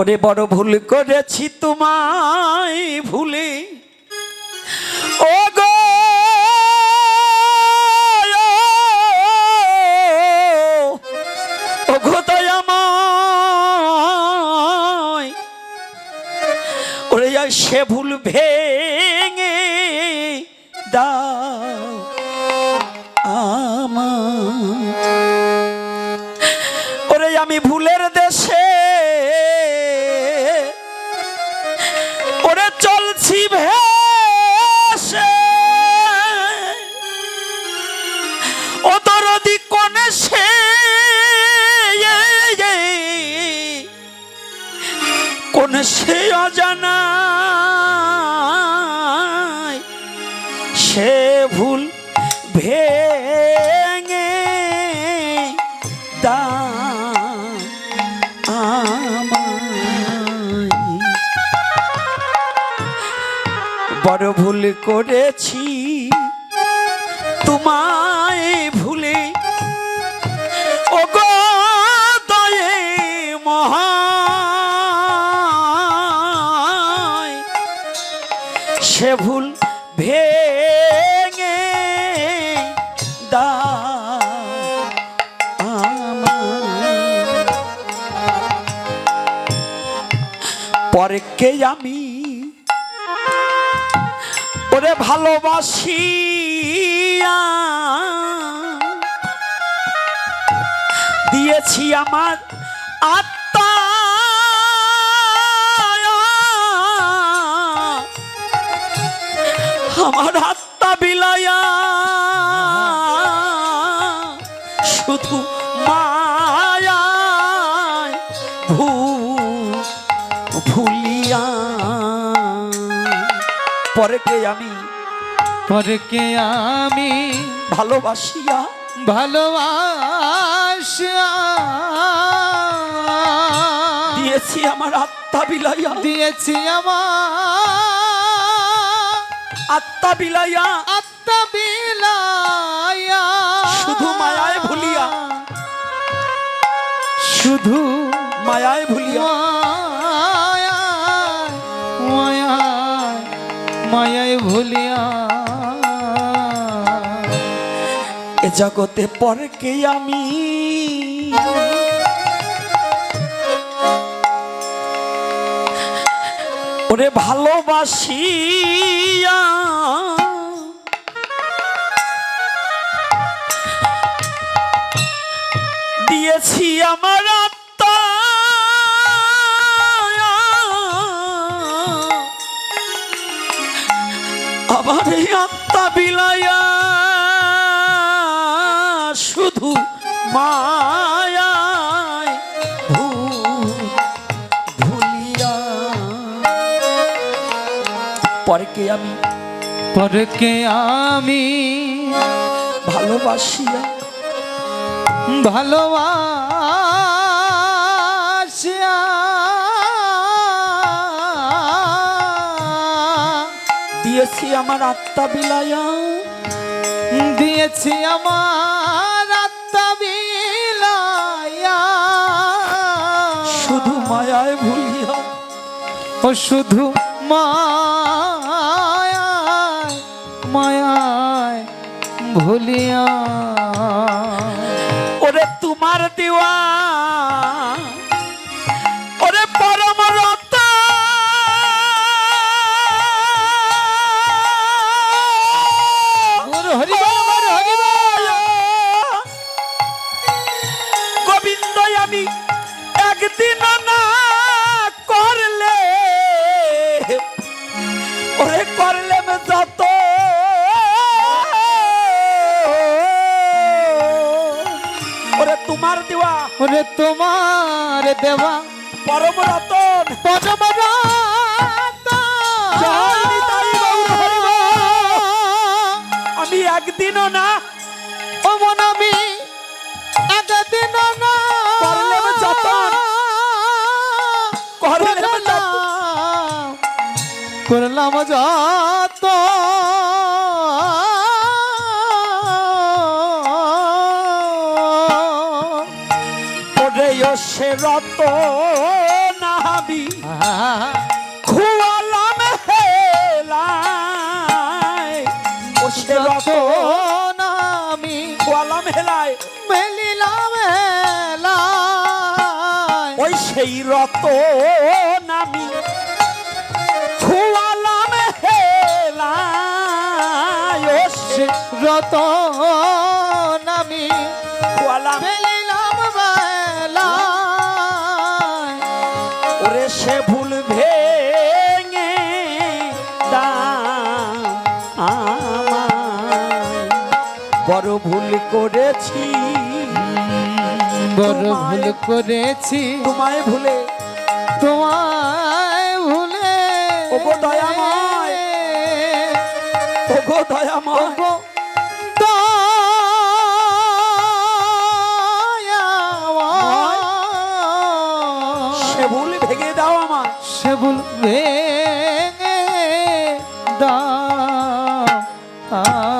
ওরে বড় ভুল করেছি তোমায় ভুলে। ও গো ওরে সে ভুল ভেঙে আমার ওরে আমি ভুলের সে অজানা সে ভুল ভেঙে দা বড় ভুল করেছি সে ভুল ভেঙে দা। পরকে আমি ওরে ভালোবাসি দিয়েছি আমার আত্মা শুধু মায়া ভুল ভুলিয়া। পরেকে আমি পরকে আমি ভালোবাসিয়া। ভালোবাসা দিয়েছি আমার আত্মা বিলাইয়া। দিয়েছি আমার আত্মা বিলাইয়া। আত্মা বিলাইয়া। শুধু মায়ায় ভুলিয়া। শুধু মায়ায় ভুলিয়া মায়ায় মায়ায় ভুলিয়া। এ জগতে পরকে আমি ওরে ভালোবাসিয়া আমার আত্মা আমার এই আত্মা বিলায়া শুধু ভুল ভুলিয়া। পরকে আমি? পরকে আমি? ভালোবাসিয়া। ভালোবাসিয়া। দিয়েছি আমার আত্মা বিলায়া। দিয়েছি আমার আত্মা বিলাইয়া শুধু মায়ায় ভুলিয়া ও শুধু মায়ায় মায়ায় ভুলিয়া ওরে তোমার দেওয়া ওরে তোমার দেওয়া পরম রতন পরম। আমি একদিনও না রত নাবি। খুয়ালাম হেলাই রত নামি খুয়ালাম হেলায়, মেলিলাম হেলায়। ওই সেই রত নামি খুয়ালাম হেলায় রত বড় ভুল করেছি। বড় ভুল করেছি। তোমায় ভুলে। তোমায় ভুলে। ওগো দয়াময়। ওগো দয়াময়। ওগো। সে ভুল ভেঙে দাও আমার সে ভুল ভেঙে দাও।